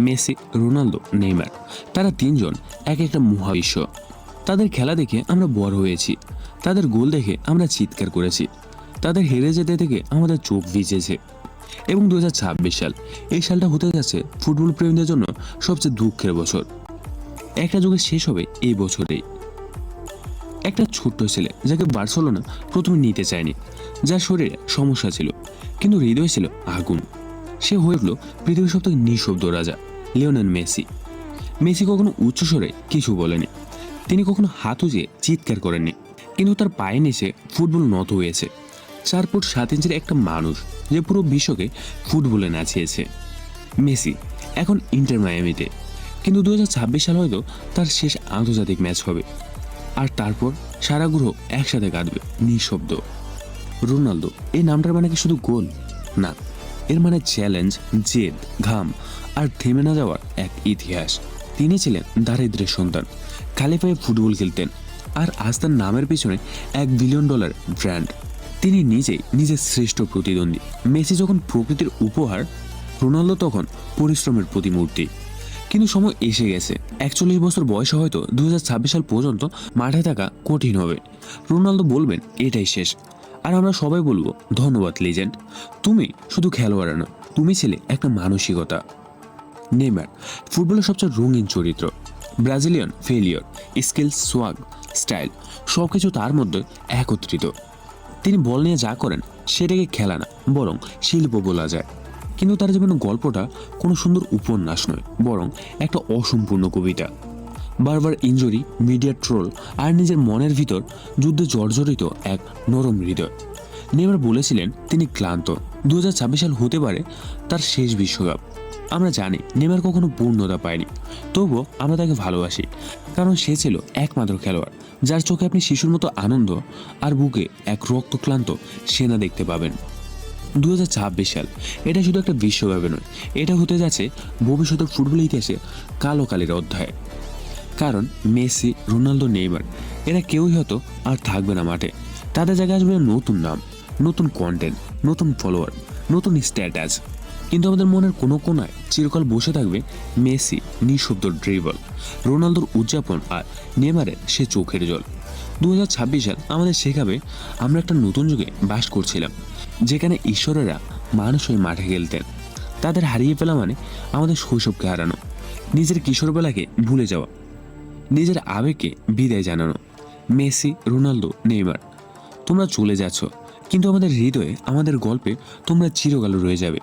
Messi, Ronaldo, Neymar. তারা তিনজন এক একটা মহাবিশ্ব। তাদের খেলা দেখে আমরা বড় হয়েছি। তাদের গোল দেখে আমরা চিৎকার করেছি। তাদের হেরে যেতে থেকে আমাদের চোখ ভিজেছে। এবং দু হাজার ছাব্বিশ সাল, এই সালটা হতে যাচ্ছে ফুটবল প্রেমীদের জন্য সবচেয়ে দুঃখের বছর। একটা যুগে শেষ হবে এই বছরেই। একটা ছোট্ট ছেলে, যাকে বার্সেলোনা প্রথমে নিতে চায়নি, যার শরীরে সমস্যা ছিল, কিন্তু হৃদয় ছিল আগুন। সে হয়ে উঠল পৃথিবীর সব থেকে নিঃশব্দ রাজা। Lionel Messi. মেসি কখনো উচ্চস্বরে কিছু বলেনি। তিনি কখনো হাত উজিয়ে চিৎকার করেননি। কিন্তু তার পায়ে নিচে ফুটবল নত হয়েছে। চার ফুট সাত ইঞ্চের একটা মানুষ যে পুরো বিশ্বকে ফুটবলে নাচিয়েছে। মেসি এখন ইন্টার মায়ামিতে। কিন্তু দু হাজার ছাব্বিশ সাল হয়তো তার শেষ আন্তর্জাতিক ম্যাচ হবে। আর তারপর সারা গ্রহ একসাথে কাঁদবে নিঃশব্দ। রোনালদো, এই নামটার মানে কি শুধু গোল? না। এর মানে চ্যালেঞ্জ জেদ, ঘাম, আর থেমে না যাওয়ার এক ইতিহাস। তিনি ছিলেন দারিদ্রের সন্তান। খালি পায়ে ফুটবল খেলতেন, আর আজ তার নামের পিছনে এক বিলিয়ন ডলার ব্র্যান্ড তিনি নিজেই নিজের শ্রেষ্ঠ প্রতিদ্বন্দ্বী। মেসি যখন প্রকৃতির উপহার, রোনালদো তখন পরিশ্রমের প্রতিমূর্তি। কিন্তু সময় এসে গেছে। একচল্লিশ বছর বয়সে হয়তো দুই হাজার ছাব্বিশ সাল পর্যন্ত মাঠে থাকা কঠিন হবে। রোনালদো বলবেন, এটাই শেষ। আর আমরা সবাই বলব, ধন্যবাদ লিজেন্ড তুমি শুধু খেলোয়াড় না, তুমি ছিলে একটা মানসিকতা। নেইমার, ফুটবলের সবচেয়ে রঙিন চরিত্র। ব্রাজিলিয়ান ফেলিয়র স্কিল সোয়াগ স্টাইল সব কিছু তার মধ্যে একত্রিত। তিনি বল নিয়ে যা করেন, সেটাকে খেলা না, বরং শিল্প বলা যায়। কিন্তু তার জীবনের গল্পটা কোনো সুন্দর উপন্যাস নয়, বরং একটা অসম্পূর্ণ কবিতা। বারবার ইঞ্জুরি মিডিয়া ট্রোল আর নিজের মনের ভিতর যুদ্ধে জর্জরিত এক নরম হৃদয়। নেইমার বলেছিলেন, তিনি ক্লান্ত। দু হাজার ছাব্বিশ সাল হতে পারে তার শেষ বিশ্বকাপ। আমরা জানি, নেইমার কখনো পূর্ণতা পায়নি। তবুও আমরা তাকে ভালোবাসি, কারণ সে ছিল একমাত্র খেলোয়াড়, যার চোখে আপনি শিশুর মতো আনন্দ আর বুকে এক রক্তক্লান্ত সেনা দেখতে পাবেন। দু হাজার ছাব্বিশ সাল, এটা শুধু একটা বিশ্বকাপে নয়, এটা হতে যাচ্ছে ভবিষ্যতের ফুটবল ইতিহাসে কালো কালের অধ্যায়। কারণ মেসি, রোনালদো, নেইমার, এরা কেউই হয়তো আর থাকবে না মাঠে। তাদের জায়গায় আসবে নতুন নাম, নতুন কন্টেন্ট নতুন ফলোয়ার নতুন স্ট্যাটাস কিন্তু আমাদের মনের কোনো কোনায় চিরকাল বসে থাকবে মেসি নিঃশব্দ ড্রিবল রোনালদোর উদযাপন আর নেইমারের সে চোখের জল। দু হাজার ছাব্বিশ সাল আমাদের শেখাবে, আমরা একটা নতুন যুগে বাস করছিলাম, যেখানে ঈশ্বরেরা মানুষ হয়ে মাঠে খেলতেন। তাদের হারিয়ে ফেলা মানে আমাদের শৈশবকে হারানো, নিজের কিশোরবেলাকে ভুলে যাওয়া। নিজের আবেগকে বিদায় জানানো। মেসি, রোনালদো, নেইমার, তোমরা চলে যাচ্ছ, কিন্তু আমাদের হৃদয়ে আমাদের গল্পে তোমরা চিরকাল রয়ে যাবে।